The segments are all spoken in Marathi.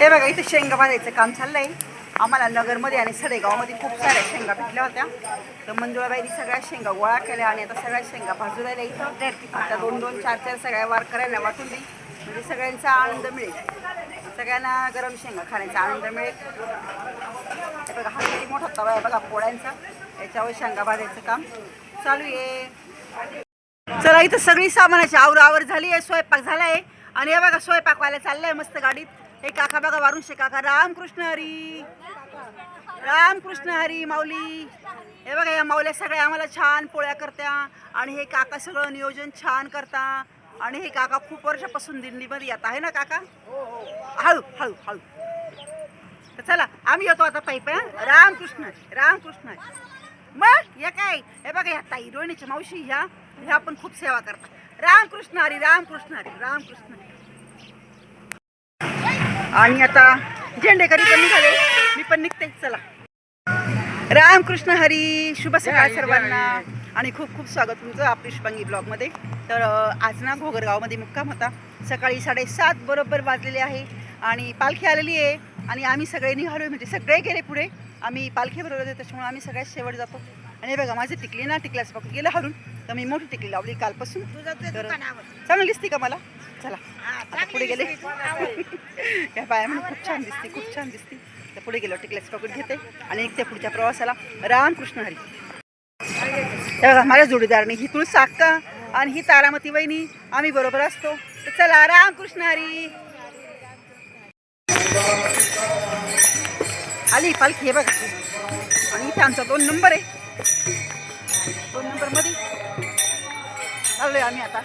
हे बघा इथे शेंगा भाजायचं काम चाललंय. आम्हाला नगरमध्ये आणि सडेगावमध्ये खूप साऱ्या शेंगा भेटल्या होत्या. तर मंजुळाबाईनी सगळ्या शेंगा गोळा केल्या आणि आता सगळ्या शेंगा भाजू राहिल्या इथं. आता दोन दोन चार चार सगळ्या वारकऱ्यांना वाटून देईल म्हणजे सगळ्यांचा आनंद मिळेल. सगळ्यांना गरम शेंगा खाण्याचा आनंद मिळेल. हे बघा हा किती मोठा तवा आहे बघा पोळ्यांचा. याच्यावर शेंगा भाजायचं काम चालू आहे. चला इथं सगळी सामानाची आवर आवर झाली आहे स्वयंपाक झाला आहे. आणि हे बघा स्वयंपाकवायला चाललं आहे मस्त गाडीत. हे काका बघा वारुणशे काका. रामकृष्ण हरी. रामकृष्ण हरी माऊली. हे बघा या माऊल्या सगळ्या आम्हाला छान पोळ्या करत्या. आणि हे काका सगळं नियोजन छान करता. आणि हे काका खूप वर्षापासून दिंडीमध्ये येत आहे ना काका? हळू हळू हळू. चला आम्ही येतो आता पाईप रामकृष्ण हरी, रामकृष्ण मग हे काय? हे बघा ह्या ताई रोहिणीच्या मावशी ह्या ह्या पण खूप सेवा करतात. रामकृष्ण हरी रामकृष्ण हरी रामकृष्ण हरी. आणि आता झेंडेकरी पण निघाले. मी पण निघते. चला. रामकृष्ण हरी शुभ सकाळ सर्वांना. आणि खूप खूप स्वागत तुमचं आपली शुभांगी ब्लॉगमध्ये. तर आज ना घोगरगावमध्ये मुक्काम होता. सकाळी साडेसात बरोबर वाजलेले आहे आणि पालखी आलेली आहे. आणि आम्ही सगळे निघालो म्हणजे सगळे गेले पुढे. आम्ही पालखी बरोबर होते त्याच्यामुळे आम्ही सगळ्यात शेवट जातो. आणि हे बघा माझी टिकली ना टिकल्यास पकडून गेलं हरून तर मी मोठी टिकली लावली कालपासून. तर चांगली दिसते का मला? चला आता पुढे गेले. या बाया म्हणून खूप छान दिसते खूप छान दिसते. तर पुढे गेलो टिकल्यास पकडून घेते आणि निघते पुढच्या प्रवासाला. रामकृष्ण हरी. हे बघा माझ्या जोडीदारनी ही तुळस साक्का आणि ही तारामती वहिनी आम्ही बरोबर असतो. तर चला रामकृष्ण हरी. आली पालखी हे बघा. आणि इथे आमचा दोन नंबर आहे. दोन नंबरमध्ये. चाललोय आम्ही आता.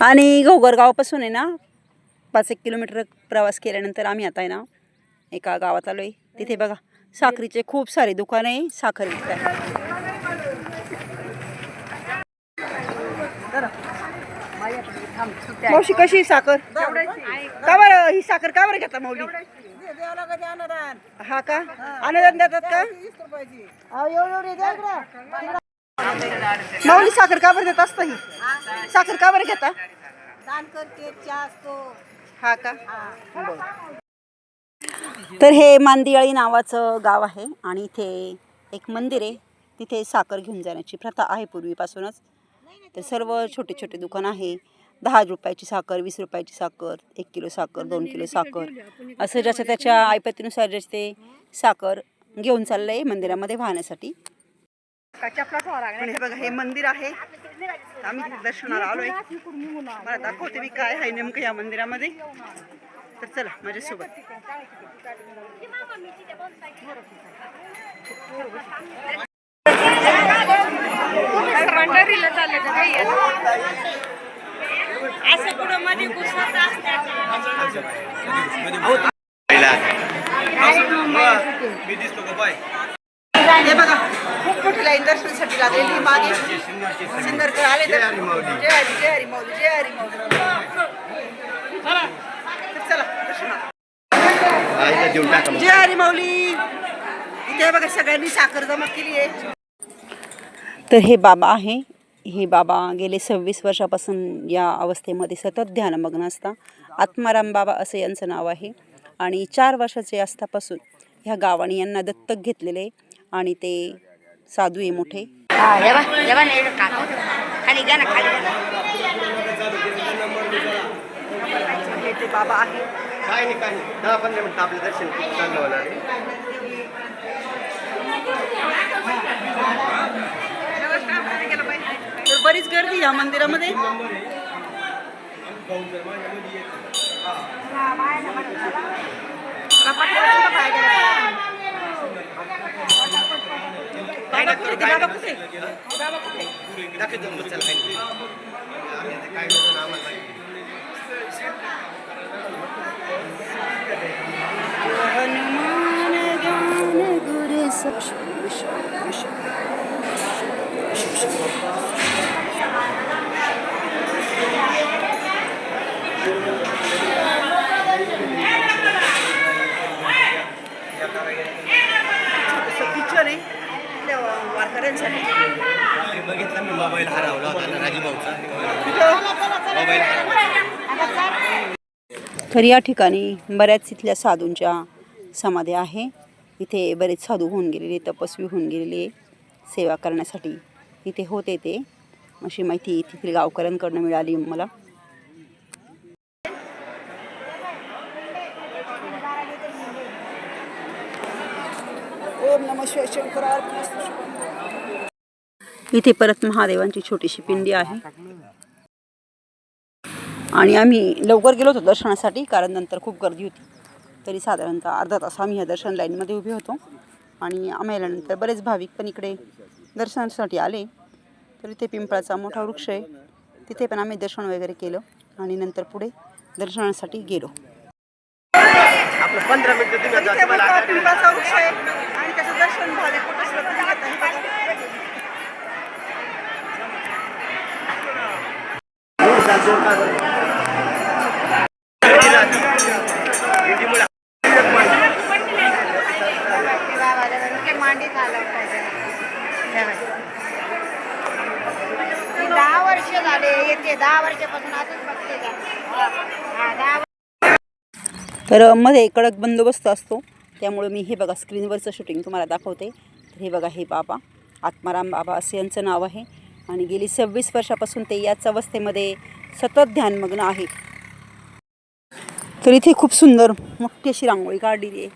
आणि घोगरगावपासून आहे ना पाच एक किलोमीटर प्रवास केल्यानंतर आम्ही आता आहे ना एका गावात आलो आहे तिथे बघा साखरीचे खूप सारे दुकान आहे साखर विकतात मावशी कशी साखर? का बरं? ही साखर का बरं घेता माऊली? हा का? अनुदान देतात का? माऊली साखर का बरं देत असतं ही? साखर का बरं घेता? दान करते चहा असतो. हा का? तर हे मांदियाळी नावाचं गाव आहे आणि इथे एक मंदिर आहे. तिथे साखर घेऊन जाण्याची प्रथा आहे पूर्वीपासूनच. तर सर्व छोटे छोटे दुकान आहे. दहा रुपयाची साखर वीस रुपयाची साखर एक किलो साखर दोन किलो साखर. असं ज्याच्या त्याच्या ऐपतीनुसार ज्याचे ते साखर घेऊन चाललं आहे मंदिरामध्ये वाहण्यासाठी पण हे बघा हे मंदिर आहे. आम्ही दर्शनाला आलोय. मला दाखवते मी काय आहे नेमकं या मंदिरामध्ये. तर चला माझ्यासोबत. हे बघा खूप मोठी लाईन दर्शनासाठी लागलेली मागे सिन्नरकर आले तर. जय हरी जय हरी माऊली जय हरी माऊली. चला टाका जय हरी माऊली. इथे बघा सगळ्यांनी साखर जमा केली आहे. तर हे बाबा आहे. हे बाबा गेले सव्वीस वर्षापासून या अवस्थेमध्ये सतत ध्यानमग्न असता. आत्माराम बाबा असं यांचं नाव आहे. आणि चार वर्षाचे असतापासून ह्या गावाने यांना दत्तक घेतलेले आणि ते साधू आहे मोठे. बाबा आहे काय नाही काय नाही. दहा पंधरा मिनिटं आपलं दर्शन खूप चांगलं होणार आहे. बरीच गर्दी या मंदिरामध्ये? बाबा कुठे ते बाबा कुठे बाबा कुठे दाखवतो मग चला काही नाही. आम्ही आता काय म्हणतो ना आम्हाला माहिती. पिक्चर आहे त्या वारकऱ्यांसाठी रात्री बघितलं मी मोबाईल हरवला होता ना राजीभाऊचा मोबाईल हरवला तर या ठिकाणी बऱ्याच इथल्या साधूंच्या समाध्या आहे. इथे बरेच साधू होऊन गेलेले तपस्वी होऊन गेलेले सेवा करण्यासाठी इथे होते ते अशी माहिती तिथील गावकऱ्यांकडनं मिळाली मला. इथे परत महादेवांची छोटीशी पिंडी आहे. आणि आम्ही लवकर गेलो होतो दर्शनासाठी कारण नंतर खूप गर्दी होती. तरी साधारणतः अर्धा तास आम्ही या दर्शन लाईनमध्ये उभे होतो. आणि आम्ही आल्यानंतर बरेच भाविक पण इकडे दर्शनासाठी आले. तर इथे पिंपळाचा मोठा वृक्ष आहे. तिथे पण आम्ही दर्शन वगैरे केलं आणि नंतर पुढे दर्शनासाठी गेलो. आपलं पंधरा मिनिटं आणि त्याचं दर्शन भाविक तर मध्ये कडक बंदोबस्त असतो. त्यामुळे मी हे बघा स्क्रीनवरचं शूटिंग तुम्हाला दाखवते. तर हे बघा हे बाबा आत्माराम बाबा असे यांचं नाव आहे. आणि गेली सव्वीस वर्षापासून ते याच अवस्थेमध्ये सतत ध्यानमग्न आहे. तर इथे खूप सुंदर मोठी अशी रांगोळी काढलेली आहे.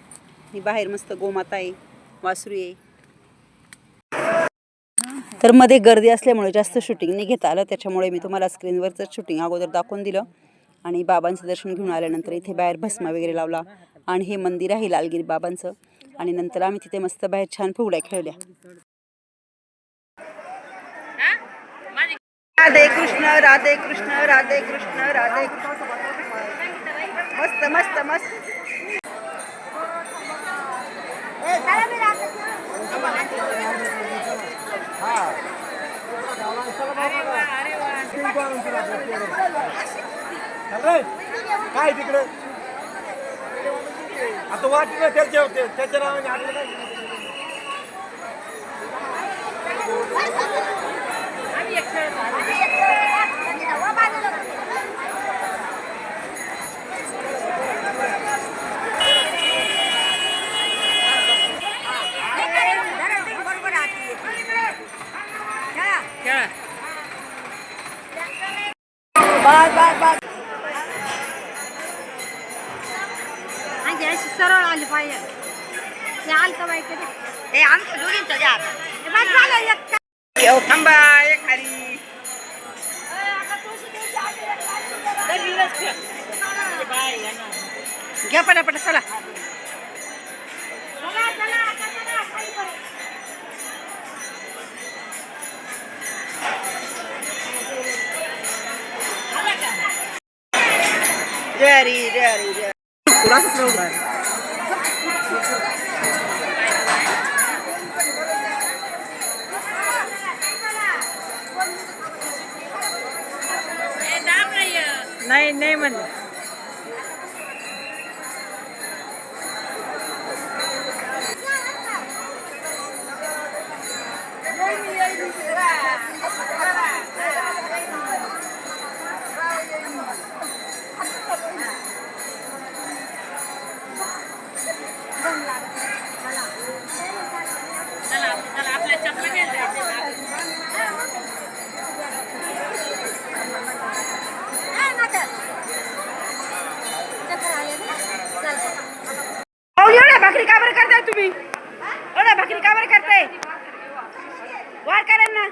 आणि बाहेर मस्त गोमाता आहे वासरू आहे. तर मध्ये गर्दी असल्यामुळे जास्त शूटिंग नाही घेता आलं. त्याच्यामुळे मी तुम्हाला स्क्रीनवरचं शूटिंग अगोदर दाखवून दिलं. आणि बाबांचं दर्शन घेऊन आल्यानंतर इथे बाहेर भस्मा वगैरे लावला. आणि हे मंदिर आहे लालगिरी बाबांचं. आणि नंतर आम्ही तिथे मस्त बाहेर छान फुगड्या खेळल्या. राधे कृष्ण राधे कृष्ण राधे कृष्ण राधे कृष्ण मस्त मस्त. मस्त काय तिकडे? आता वाटलं त्याच्या होते त्याच्या नावाने आलेलं काय आणि अशी सरळ आली पाहिजे. ते आलं कधी? हे आमच्या दोघींचं द्या. हे बस झालं एक का- थांबा एक खाली. घ्या पटापट चला. चला, चला, आता नाही नाही म्हणलं. तुम्ही एवढ्या भाकरी का बरं करताय वार करेन ना.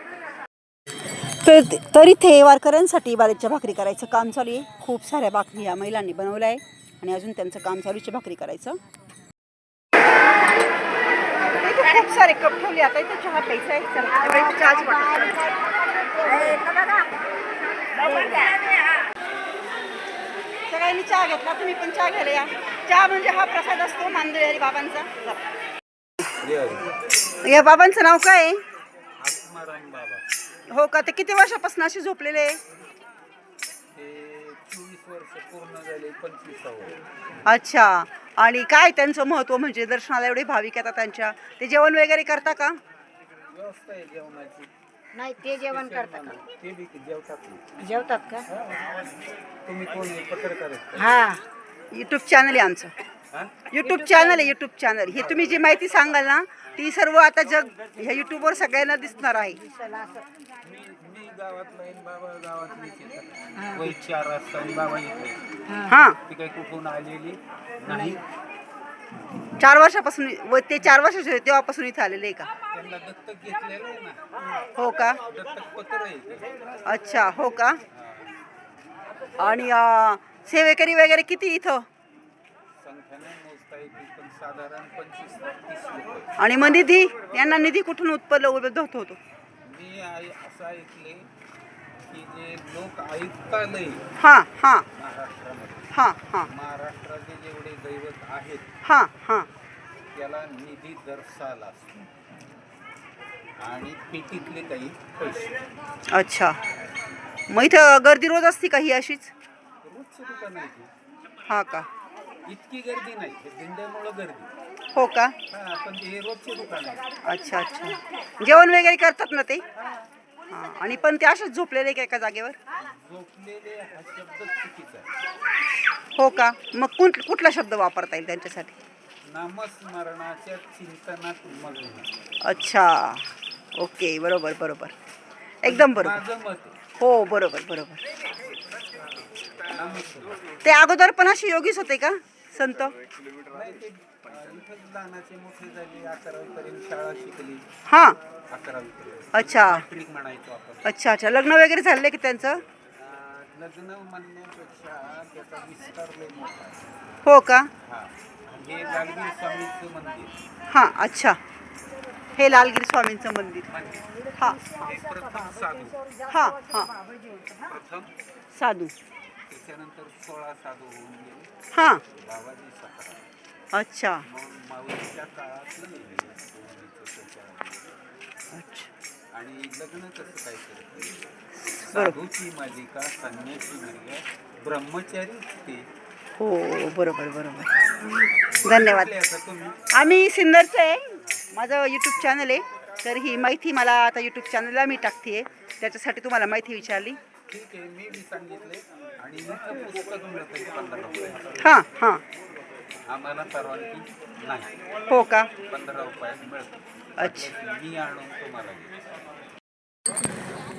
तर तर इथे वारकऱ्यांसाठी बाजरीच्या भाकरी करायचं काम चालू आहे. खूप साऱ्या भाकरी या महिलांनी बनवल्या आहे. आणि अजून त्यांचं काम चालू आहे भाकरी करायचं. खूप सारे कप ठेवले आता. इथे चहा प्यायचा आहे. चहाची सगळ्यांनी चहा घेतला. तुम्ही पण चहा घ्यायला या. चहा म्हणजे हा प्रसाद असतो मांदेरी बाबांचा. या बाबांचं नाव काय आहे? हो का? ते किती वर्षापासून असे झोपलेले अच्छा. आणि काय त्यांचं महत्त्व म्हणजे दर्शनाला एवढे भाविक येतात त्यांच्या. ते जेवण वगैरे करता का? व्यवस्था आहे जेवणाची. नाही ते जेवण करतात ते बी जेवतात. जेवतात का? तुम्ही कोण आहे पत्रकार? हा. यूट्यूब चॅनल आहे आमचं? यूट्यूब चॅनल आहे यूट्यूब चॅनल ही तुम्ही जी माहिती सांगाल ना ती सर्व आता जग ह्या यूट्यूबवर सगळ्यांना दिसणार आहे. हां. चार वर्षापासून व ते चार वर्षाचे होते तेव्हापासून इथे आलेले आहे का? हो का. अच्छा हो का? आणि सेवेकरी वगैरे किती इथं. आणि मग निधी? यांना निधी कुठून उत्पन्न उपलब्ध होत होतो मी असं ऐकले की जे लोक हां हां. महाराष्ट्रामध्ये हां हां. महाराष्ट्राचे जेवढे दैवत आहेत हां हां. त्याला निधी दर साल असतो. आणि पेटीतले काही पैसे. अच्छा. मग इथं गर्दी रोज असते का ही अशीच? दुकान ते. हा. का? इतकी गर्दी नाही हे दिंड्यामुळं गर्दी. हो का? हा पण ते हे रोजचे दुकान आहे अच्छा अच्छा. जेवण वगैरे करतात ना ते? हां. आणि पण ते असेच झोपलेले का एका जागेवर? झोपलेले हा शब्द चुकीचा आहे. हो का? मग कुठ कुठला शब्द वापरता येईल त्यांच्यासाठी? नामस्मरणाच्या चिंतनात मग्न अच्छा. ओके बरोबर बरोबर. एकदम बरोबर. माझं मत आहे. हो बरोबर बरोबर. ते अगोदर पण अशी योगीच होते का संत? हा. अच्छा. अच्छा अच्छा. लग्न वगैरे झाले की त्यांचं? हो का? हा अच्छा. हे लालगिरी स्वामींचं मंदिर. हा. हा. हा. साधू. त्याच्यानंतर सोळा साधू होऊन गेले. हां. बाबाजी सतरा. अच्छा. मग माऊलीच्या काळातलं अच्छा. आणि लग्न कसं काय करते. साधूची मालिका संन्यासी मालिका ब्रह्मचारीच ते. हो बरोबर बरोबर. धन्यवाद. आम्ही सिन्नरचं आहे. माझं यूट्यूब चॅनल आहे. तर ही माहिती मला आता यूट्यूब चॅनलला मी टाकते त्याच्यासाठी तुम्हाला माहिती विचारली. ठीक आहे मी बी सांगितले आणि पुस्तक मिळतं पंधरा रुपये. हां हां. आम्हाला परवानगी नाही. हो का? पंधरा रुपयात मिळतं अच्छा. मी आणून तुम्हाला देतो.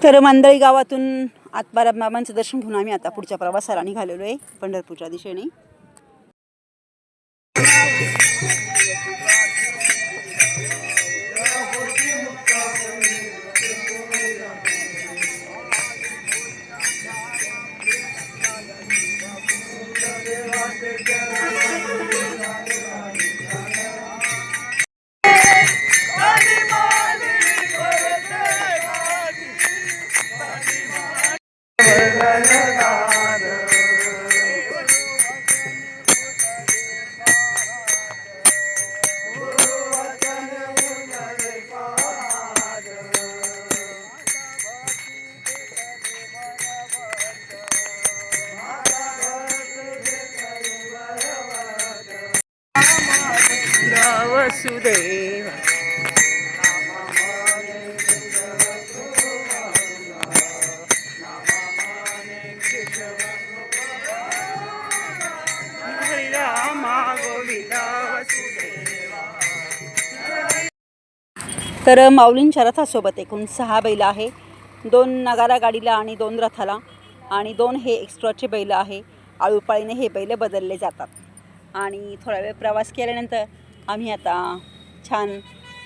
तर मंदळी गावातून आत्माराम बाबांचं दर्शन घेऊन आम्ही आता पुढच्या प्रवासाला निघालेलो आहे पंढरपूरच्या दिशेने. तर माऊलींच्या रथासोबत एकूण सहा बैल आहे. दोन नगारा गाडीला आणि दोन रथाला. आणि दोन हे एक्स्ट्राचे बैल आहे. आळूपाळीने हे बैल बदलले जातात. आणि थोडा वेळ प्रवास केल्यानंतर आम्ही आता छान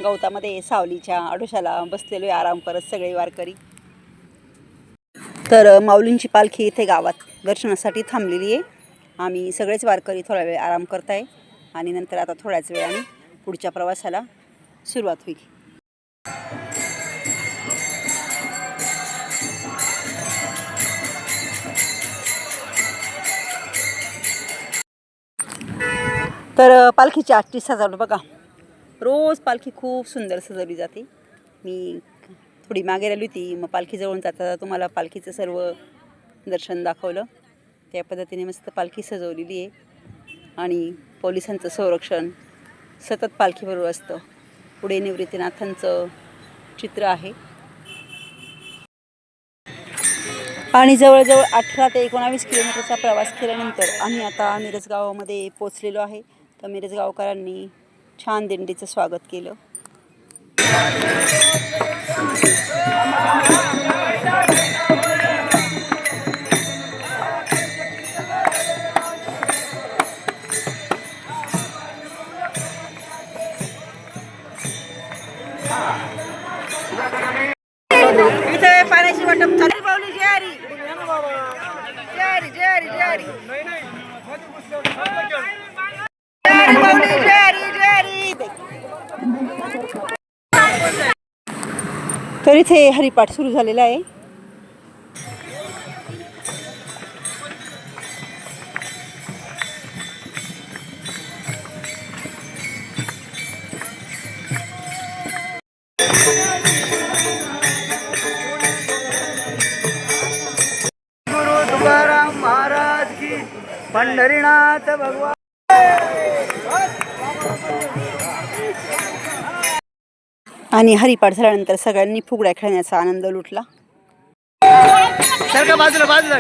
गवतामध्ये सावलीच्या आडोशाला बसलेलो आहे. आराम करत सगळे वारकरी तर माऊलींची पालखी इथे गावात दर्शनासाठी थांबलेली आहे. आम्ही सगळेच वारकरी थोडा वेळ आराम करताय. आणि नंतर आता थोड्याच वेळाने पुढच्या प्रवासाला सुरुवात होईल. तर पालखीची आजची सजावट बघा. रोज पालखी खूप सुंदर सजवली जाते. मी थोडी मागे राहिली होती मग पालखीजवळून जाता तुम्हाला पालखीचं सर्व दर्शन दाखवलं. त्या पद्धतीने मस्त पालखी सजवलेली आहे. आणि पोलिसांचं संरक्षण सतत पालखीबरोबर असतं. पुढे निवृत्तीनाथांचं चित्र आहे. आणि जवळजवळ अठरा ते एकोणावीस किलोमीटरचा प्रवास केल्यानंतर आम्ही आता मिरज गावामध्ये पोचलेलो आहे. तर मिरज गावकरांनी छान दिंडीचं स्वागत केलं. इथे हरिपाठ सुरू झालेला आहे. गुरु तुकाराम महाराज की पंढरीनाथ भगवान आणि हरिपाठ झाल्यानंतर सगळ्यांनी फुगड्या खेळण्याचा आनंद लुटला. बाजूला बाजूला.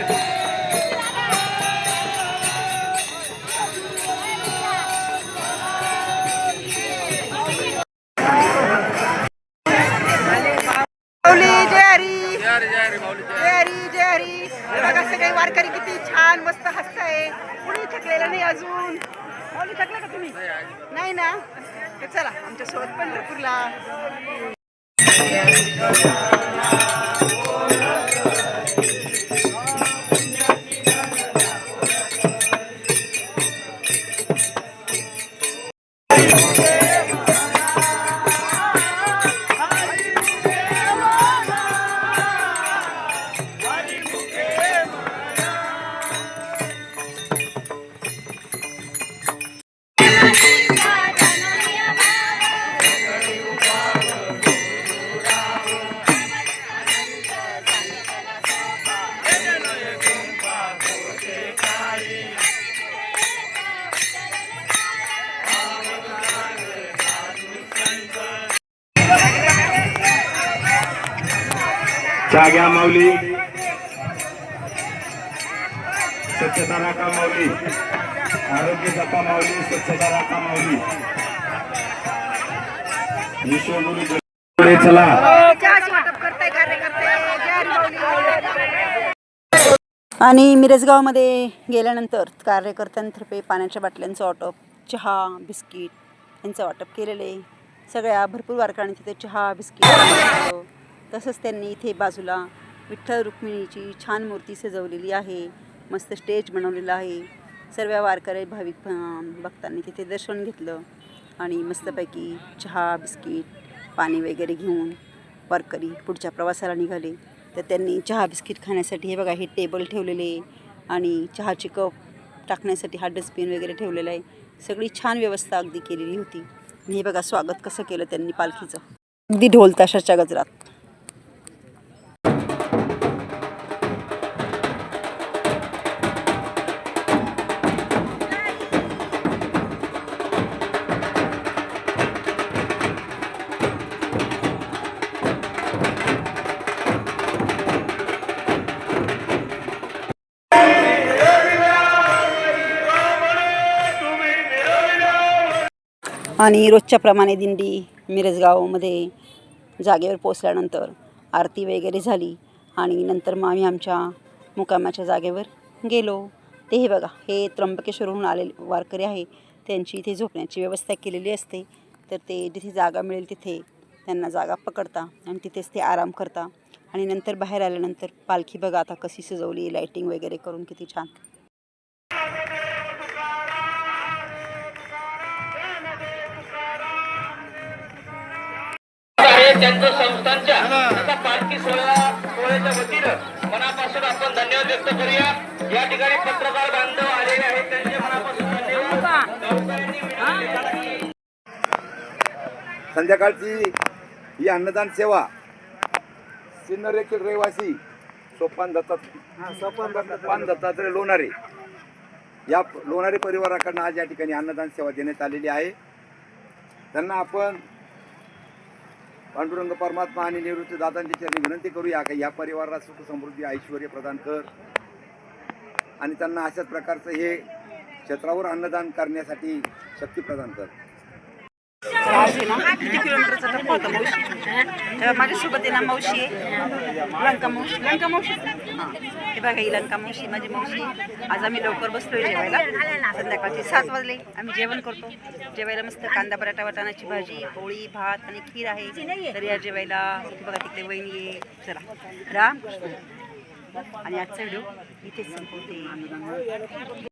सगळे वारकरी किती छान मस्त हसताय. कुणी थकलेलं नाही अजून? थकला का तुम्ही? नाही ना? तर चला आमच्यासोबत पंढरपूरला. जाग्या माऊली. स्वच्छता राखा माऊली. आरोग्य जपा माऊली स्वच्छता राखा माऊली. विश्वगुरु पुढे चला. आणि मिरजगावमध्ये गेल्यानंतर कार्यकर्त्यांतर्फे पाण्याच्या बाटल्यांचं वाटप चहा बिस्किट यांचं वाटप केलेलं आहे. सगळ्या भरपूर वारकऱ्यांनी तिथे चहा बिस्किट तसंच त्यांनी इथे बाजूला विठ्ठल रुक्मिणीची छान मूर्ती सजवलेली आहे मस्त स्टेज बनवलेलं आहे. सर्व वारकरी भाविक भक्तांनी तिथे दर्शन घेतलं आणि मस्तपैकी चहा बिस्किट पाणी वगैरे घेऊन वारकरी पुढच्या प्रवासाला निघाले. तर त्यांनी चहा बिस्किट खाण्यासाठी हे बघा हे टेबल ठेवलेले आहे आणि चहाची कप टाकण्यासाठी हा डस्टबिन वगैरे ठेवलेला आहे. सगळी छान व्यवस्था अगदी केलेली होती. आणि हे बघा स्वागत कसं केलं त्यांनी पालखीचं. अगदी ढोल ताशाच्या गजरात. आणि रोजच्याप्रमाणे दिंडी मिरजगावमध्ये जागेवर पोचल्यानंतर आरती वगैरे झाली आणि नंतर मग आम्ही आमच्या मुकामाच्या जागेवर गेलो. ते हे बघा हे त्र्यंबकेश्वरहून आलेले वारकरी आहे त्यांची इथे झोपण्याची व्यवस्था केलेली असते. तर ते जिथे जागा मिळेल तिथे त्यांना जागा पकडता आणि तिथेच ते आराम करता. आणि नंतर बाहेर आल्यानंतर पालखी बघा आता कशी सजवली लाईटिंग वगैरे करून किती छान. आहे त्यांचं संस्थांच्या तथा पालखी सोहळा सोहळ्याच्या वतीनं मनापासून आपण धन्यवाद व्यक्त करूया. या ठिकाणी पत्रकार बांधव आलेले आहेत. त्यांचे मनापासून धन्यवाद. संध्याकाळची ही अन्नदान सेवा सिन्नर येथील रहिवासी सोपान दत्तात सोपान दत्तात्रय लोणारे या लोणारे परिवाराकडनं आज या ठिकाणी अन्नदान सेवा देण्यात आलेली आहे. त्यांना आपण पांडुरंग परमात्मा आणि निवृत्त दादांची चरणी विनंती करूया का या परिवाराला सुख समृद्धी ऐश्वर प्रदान कर. आणि त्यांना अशाच प्रकारचं हे क्षेत्रावर अन्नदान करण्यासाठी शक्ती प्रदान कर. आज ना किती किलोमीटरचा टप्पा होता मावशी? तेव्हा माझ्यासोबत आहे ना मावशी. आहे लंका मावशी. लंका मावशी? हे. बघा ही लंका मावशी माझी मावशी. आज आम्ही लवकर बसलोय जेवायला. संध्याकाळची सात वाजले. आम्ही जेवण करतो. जेवायला मस्त कांदा बटाटा वाटाण्याची भाजी पोळी भात आणि खीर आहे. तर या जेवायला बघा तिकडे वहिनी आहे. चला. राम आणि आजचा व्हिडिओ इथेच संपवते.